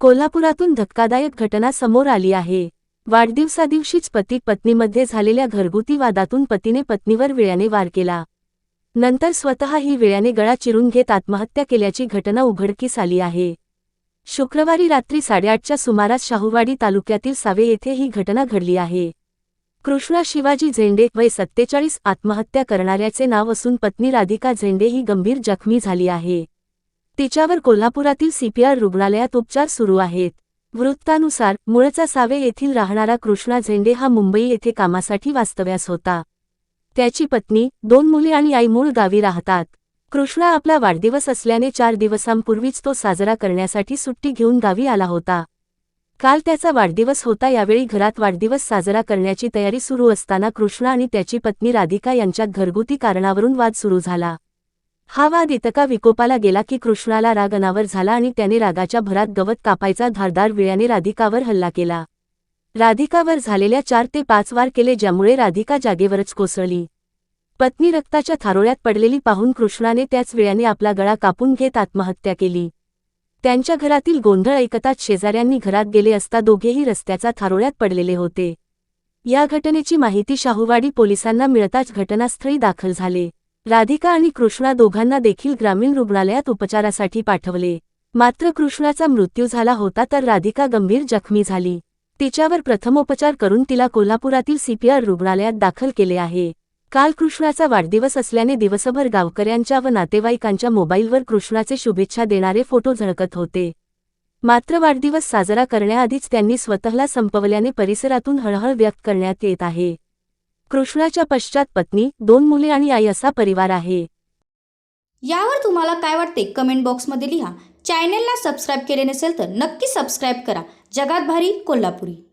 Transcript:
कोल्हापुरातून धक्कादायक घटना समोर आली आहे. वाढदिवसादिवशीच पती पत्नीमध्ये झालेल्या घरगुती वादातून पतीने पत्नीवर विळ्याने वार केला. नंतर स्वतः ही विळ्याने गळा चिरून घेत आत्महत्या केल्याची घटना उघडकीस आली आहे. शुक्रवारी रात्री साडेआठच्या सुमारास शाहूवाडी तालुक्यातील सावे येथे ही घटना घडली आहे. कृष्णा शिवाजी झेंडे वय सत्तेचाळीस आत्महत्या करणाऱ्याचे नाव असून पत्नी राधिका झेंडे ही गंभीर जखमी झाली आहे. तिच्यावर कोल्हापुरातील सीपीआर रुग्णालयात उपचार सुरू आहेत. वृत्तानुसार मूळचा सावे येथील राहणारा कृष्णा झेंडे हा मुंबई येथे कामासाठी वास्तव्यास होता. त्याची पत्नी दोन मुले आणि आई मूळ गावी राहतात. कृष्णा आपला वाढदिवस असल्याने चार दिवसांपूर्वीच तो साजरा करण्यासाठी सुट्टी घेऊन गावी आला होता. काल त्याचा वाढदिवस होता यावेळी घरात वाढदिवस साजरा करण्याची तयारी सुरू असताना कृष्णा आणि त्याची पत्नी राधिका यांच्यात घरगुती कारणावरून वाद सुरू झाला. हा वाद इतका विकोपाला गेला की कृष्णाला राग अनावर झाला आणि त्याने रागाच्या भरात गवत कापायचा धारदार विळ्याने राधिकावर हल्ला केला. राधिकावर झालेल्या चार ते पाच वार केले ज्यामुळे राधिका जागेवरच कोसळली. पत्नी रक्ताच्या थारोळ्यात पडलेली पाहून कृष्णाने त्याच वेळाने आपला गळा कापून घेत आत्महत्या केली. त्यांच्या घरातील गोंधळ ऐकताच शेजाऱ्यांनी घरात गेले असता दोघेही रस्त्याचा थारोळ्यात पडलेले होते. या घटनेची माहिती शाहूवाडी पोलिसांना मिळताच घटनास्थळी दाखल झाले. राधिका आणि कृष्णा दोघांना देखील ग्रामीण रुग्णालयात उपचारासाठी पाठवले. मात्र कृष्णाचा मृत्यू झाला होता तर राधिका गंभीर जखमी झाली. तिच्यावर प्रथमोपचार करून तिला कोल्हापुरातील सीपीआर रुग्णालयात दाखल केले आहे. काल कृष्णाचा वाढदिवस असल्याने दिवसभर गावकऱ्यांच्या व नातेवाईकांच्या मोबाईलवर कृष्णाचे शुभेच्छा देणारे फोटो झळकत होते. मात्र वाढदिवस साजरा करण्याआधीच त्यांनी स्वतःला संपवल्याने परिसरातून हळहळ व्यक्त करण्यात येत आहे. कृष्णाच्या पश्चात पत्नी दोन मुले आणि आई असा परिवार आहे. यावर तुम्हाला काय वाटते? कमेंट बॉक्समध्ये लिहा. चॅनेलला सबस्क्राईब केले नसेल तर नक्की सबस्क्राईब करा. जगात भारी कोल्हापुरी.